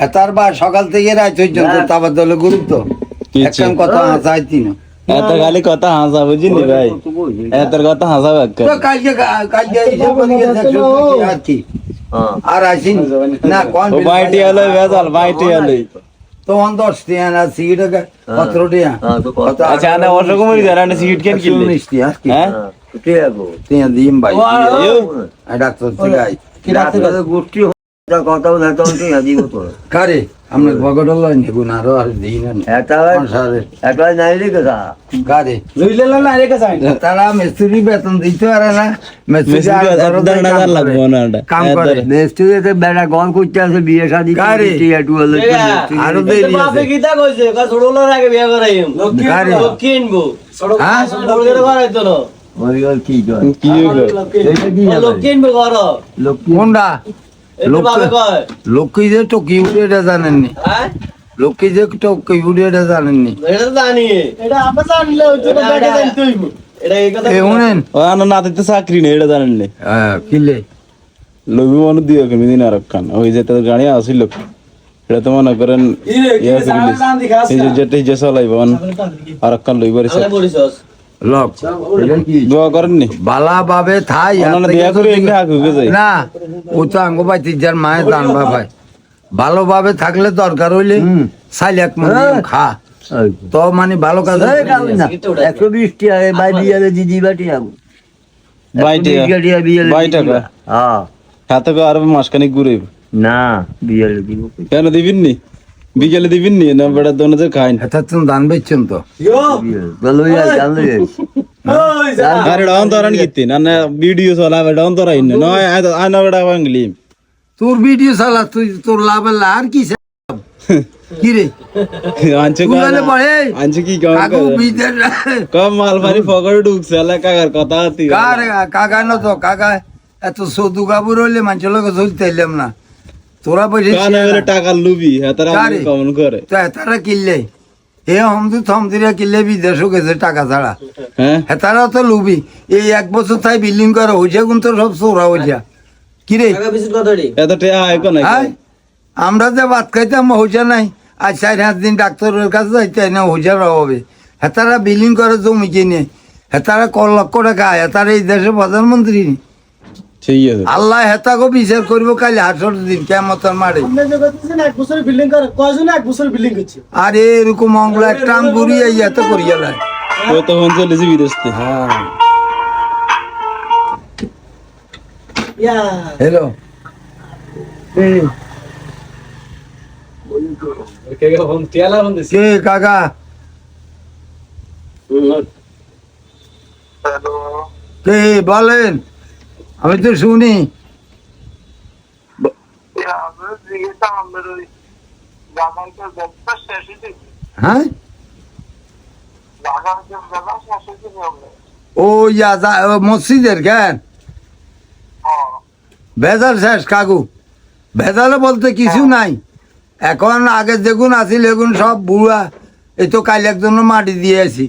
হেতার বা সকাল থেকে রাত পর্যন্ত তারপর দলে গুরুত্ব। একখান কথা হাসাইতি না। এত খালি কথা হাসা বুঝিনি ভাই? এত কথা হাসা বাক্কা কালকে আর আসিন। না কোন বাইটি হলো বেজাল বাইটি হলো তো অন দশ টিয়া না সিট সতেরো টিয়া। আচ্ছা না অসকুমারি যারা না সিট কেন কিনলে? উনিশ টিয়া হ্যাঁ? টিয়া দিম ভাই। ডাক্তার থেকে আই গোষ্ঠী কারে? আমরা বগডল নেব না আরও আর দিই না একটা নাই রে কথা। কারে? লইলে না রেখে যাই তারা মিস্ত্রি বেতন দিতে পারে না। মিস্ত্রি কাম লাগবো করে। না কাম করে। মেস্তুরিতে বেড়া গন করতে আছে বিয়ে শাদি কারে? একটু হলো আরও দেরি আছে। গীতা কইছে? কা ছোড়লোর আগে বিয়া করাইম। কারে? কিনবো হ্যাঁ? ছোড়লোর করাইতো না কি কি কি লোক কিনবো ঘর। লক্ষ্মী কোনটা? লক্ষ্মী যে টকি উঠে এটা জানেননি। হ্যাঁ? লক্ষ্মী যে টকি উঠে এটা জানেননি। চাকরি নেই এটা জানেন নি হ্যাঁ, কিলে লবি মনে দিও কেন দিন আর খান ওই যে তোর গাড়ি আসিল। এটা তো মনে করেন এই যে যেটা যে চলাইব আর খান লইবার লক। দোয়া করেন নি বালা বাবে থাই আর অনানা থেকে দেয়া করে তো এমনি হাক হয়ে যায় না ও তো আঙ্গ ভাই তিনজার মায়ের দান ভাই ভালোভাবে থাকলে দরকার হইলে সাইল এক মনে খা। তো মানে ভালো কাজ একশো বিশ টিয়া বাই দিদি বাটি বাই টাকা। হ্যাঁ। হাতে আর মাসখানিক ঘুরে না বিয়ালে দিব। কেন দিবেন নি বিকেলে দিবেন নি না বেড়া দোনো যে খাইন। এটা তুমি দান বেচছেন তো। বলো জানলে আর এটা অন্তরান গিতি না না ভিডিও চলা বেটা অন্তরাইন না। আনা বেটা বাংলি তোর ভিডিও চালা তুই তোর লাভ আর কি? কি রে? আনছে কুলালে পড়ে? আনছে কি কাম কাকু বিদের কম মাল মারি ফকর ঢুকছে আলা কাকার কথা হতি কার কাকা ন তো কাকা এত সদু কাপড় হইলে মানুষের লোক চলতে না। তোরা বলে লুবি? কমন করে। তারা কিনলে? এ হমদু থমদিরা কিনলে বিদেশ গেছে টাকা ছাড়া। হ্যাঁ? হেতারা তো লুবি। এই এক বছর তাই বিল্ডিং করা হয়েছে এখন তো সব চোরা হয়েছে কিরে? হ্যাঁ আমরা যে ভাত খাইতাম হইছে নাই। আজ চার পাঁচ দিন ডাক্তারের কাছে যাইতে না হইছে হবে হেতারা বিল্ডিং করে জমি কিনে। হেতারা ক লক্ষ টাকা হেতারা এই দেশের প্রধানমন্ত্রী। আল্লাহ হেতাকে বিচার করব কালি হাসর দিন কেমতের মারে আমরা যে করতেছেন এক বছরের বিল্ডিং করে কয়জন এক বছরের বিল্ডিং করছে? আর এরকম অঙ্গলা একটা আঙ্গুরি এই এত করিয়া ও চলেছে বিদেশ থেকে হ্যাঁ। হ্যালো। কে? কাকা? কে বলেন। আমি তো শুনি। হ্যাঁ? ও ইয়া ও মসজিদের কেন? ভেজাল শেষ কাকু। ভেজালে বলতে কিছু নাই। এখন আগে দেখুন আসিল এখন সব বুড়া এই তো কাল একজন মাটি দিয়েছি